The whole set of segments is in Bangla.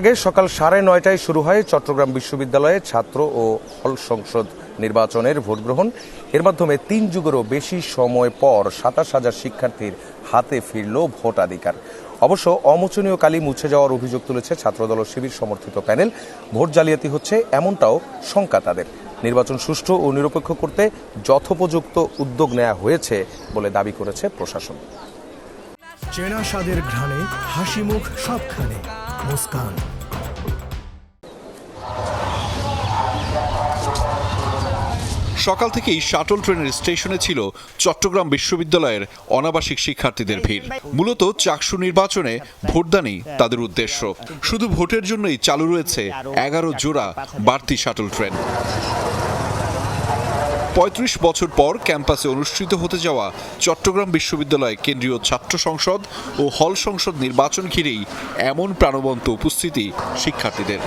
আগে সকাল সাড়ে নয়টায় শুরু হয় চট্টগ্রাম বিশ্ববিদ্যালয়ে ছাত্র ও হল সংসদ নির্বাচনের ভোট গ্রহণ এর মাধ্যমে তিন যুগেরও বেশি সময় পর সাতাশ হাজার শিক্ষার্থীর হাতে ফিরল ভোটাধিকার। অবশ্য অমোচনীয় কালি মুছে যাওয়ার অভিযোগ তুলেছে ছাত্রদল শিবির সমর্থিত প্যানেল। ভোট জালিয়াতি হচ্ছে এমনটাও শঙ্কা তাদের। নির্বাচন সুষ্ঠু ও নিরপেক্ষ করতে যথোপযুক্ত উদ্যোগ নেওয়া হয়েছে বলে দাবি করেছে প্রশাসন। চেনা স্বাদের ঘ্রাণে হাসি মুখ সবখানে। মুস্কান। সকাল থেকেই শাটল ট্রেনের স্টেশনে ছিল চট্টগ্রাম বিশ্ববিদ্যালয়ের অনাবাসিক শিক্ষার্থীদের ভিড়। মূলত চাকসু নির্বাচনে ভোটদানই তাদের উদ্দেশ্য। শুধু ভোটের জন্যই চালু রয়েছে এগারো জোড়া বাড়তি শাটল ট্রেন। পঁয়ত্রিশ বছর পর ক্যাম্পাসে অনুষ্ঠিত হতে যাওয়া চট্টগ্রাম বিশ্ববিদ্যালয় কেন্দ্রীয় ছাত্র সংসদ ও হল সংসদ নির্বাচন ঘিরেই এমন প্রাণবন্ত উপস্থিতি শিক্ষার্থীদের।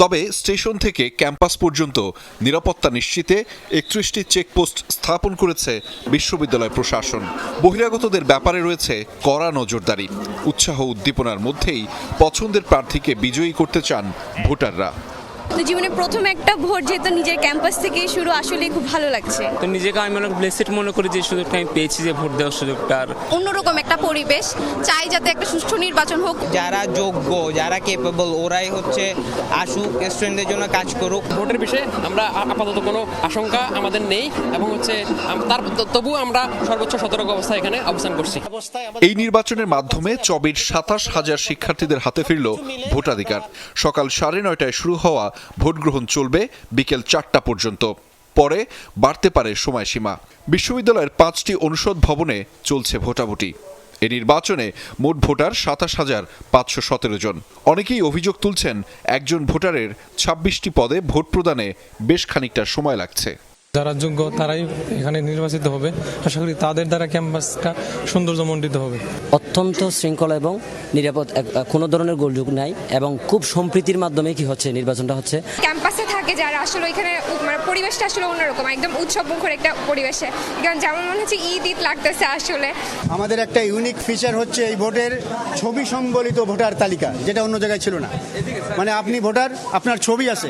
তবে স্টেশন থেকে ক্যাম্পাস পর্যন্ত নিরাপত্তা নিশ্চিতে একত্রিশটি চেকপোস্ট স্থাপন করেছে বিশ্ববিদ্যালয় প্রশাসন। বহিরাগতদের ব্যাপারে রয়েছে কড়া নজরদারি। উৎসাহ উদ্দীপনার মধ্যেই পছন্দের প্রার্থীকে বিজয়ী করতে চান ভোটাররা। তো জীবনে প্রথম একটা ভোট যেহেতু নিজের ক্যাম্পাস থেকে শুরু আসলে খুব ভালো লাগছে। তো নিজেকে আমি অনেক ব্লেসেড মনে করি যে সুযোগটা আমি পেয়েছি যে ভোট দেওয়ার সুযোগটা। আর অন্যরকম একটা পরিবেশ। চাই যাতে একটা সুষ্ঠু নির্বাচন হোক। যারা যোগ্য যারা কেপেবল ওরাই হচ্ছে আসুক স্টুডেন্টদের জন্য কাজ করুক। ভোটের বিষয়ে আমরা আপাতত কোনো আশঙ্কা আমাদের নেই এবং হচ্ছে তার তবুও আমরা সর্বোচ্চ সতর্ক অবস্থায় এখানে অবস্থান করছি। এই নির্বাচনের মাধ্যমে চবির সাতাশ হাজার শিক্ষার্থীদের হাতে ফিরল ভোটাধিকার। সকাল সাড়ে নয়টায় শুরু হওয়া ভোট গ্রহণ চলবে বিকেল চারটা পর্যন্ত। পরে বাড়তে পারে সময়সীমা। বিশ্ববিদ্যালয়ের পাঁচটি অনুষদ ভবনে চলছে ভোটাভুটি। এ নির্বাচনে মোট ভোটার সাতাশ হাজার পাঁচশো সতেরো জন। অনেকেই অভিযোগ তুলছেন একজন ভোটারের ছাব্বিশটি পদে ভোট প্রদানে বেশ খানিকটা সময় লাগছে। যারা যোগ্য তারাই এখানে নির্বাচিত হবে। আশা করি তাদের দ্বারা ক্যাম্পাসটা সৌন্দর্য সৌন্দর্যমণ্ডিত হবে। অত্যন্ত শৃঙ্খলা এবং নিরাপদ কোনো ধরনের গোলযোগ নাই এবং খুব সম্প্রীতির মাধ্যমে কি হচ্ছে নির্বাচনটা হচ্ছে। ক্যাম্পাসে থাকে যারা আসলে এখানে মানে পরিবেশটা আসলে অন্যরকম একদম উৎসব মুখর একটা পরিবেশে। কারণ যেমন মনে হচ্ছে ঈদ ঈদ লাগতেছে আসলে। আমাদের একটা ইউনিক ফিচার হচ্ছে এই ভোটের ছবি সম্বলিত ভোটার তালিকা যেটা অন্য জায়গায় ছিল না। মানে আপনি ভোটার আপনার ছবি আছে।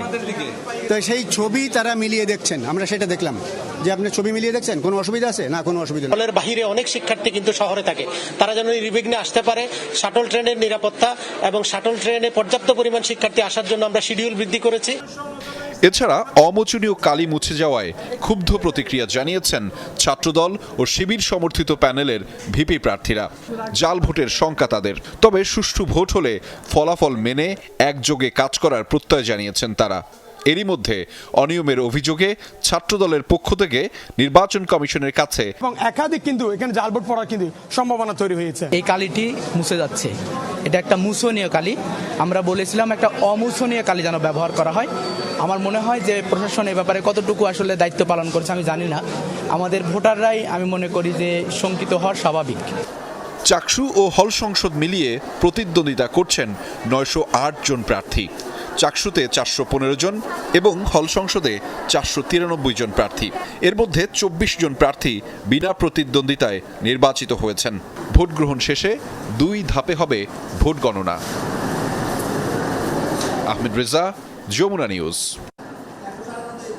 তো সেই ছবি তারা মিলিয়ে দেখছেন আমরা সেটা দেখলাম যে আপনি ছবি মিলিয়ে দেখছেন কোনো অসুবিধা আছে? না কোনো অসুবিধা নেই। হলের বাহিরে অনেক শিক্ষার্থী কিন্তু শহরে থাকে। তারা যেন নির্বিঘ্নে আসতে পারে শাটল ট্রেনের নিরাপত্তা এবং শাটল ট্রেনে পর্যাপ্ত পরিমাণ শিক্ষার্থী আসার জন্য আমরা শিডিউল বৃদ্ধি করেছি। এছাড়া অমোচনীয় কালি মুছে যাওয়ায় ক্ষুব্ধ প্রতিক্রিয়া জানিয়েছেন ছাত্রদল ও শিবির সমর্থিত প্যানেলের ভিপি প্রার্থীরা। জাল ভোটের শঙ্কা তাদের। তবে সুষ্ঠু ভোট হলে ফলাফল মেনে একযোগে কাজ করার প্রত্যয় জানিয়েছেন তারা। এরই মধ্যে অনিয়মের অভিযোগে ছাত্রদলের পক্ষ থেকে নির্বাচন কমিশনের কাছে এবং একাধিক কিন্তু এখানে জালবোট পড়ার কিন্তু সম্ভাবনা তৈরি হয়েছে। এই কালিটি মুছে যাচ্ছে। এটা একটা মুছনীয় কালি। আমরা বলেছিলাম একটা অমুছনীয় কালি যেন ব্যবহার করা হয়। আমার মনে হয় যে প্রশাসন এ ব্যাপারে কতটুকু আসলে দায়িত্ব পালন করছে আমি জানি না। আমাদের ভোটাররাই আমি মনে করি যে শঙ্কিত হওয়ার স্বাভাবিক। চাকসু ও হল সংসদ মিলিয়ে প্রতিদ্বন্দ্বিতা করছেন নয়শো আট জন প্রার্থী। চাকসুতে চারশো পনেরো জন এবং হল সংসদে চারশো তিরানব্বই জন প্রার্থী। এর মধ্যে চব্বিশ জন প্রার্থী বিনা প্রতিদ্বন্দ্বিতায় নির্বাচিত হয়েছেন। ভোট গ্রহণ শেষে দুই ধাপে হবে ভোট গণনা। আহমেদ রেজা, যমুনা নিউজ।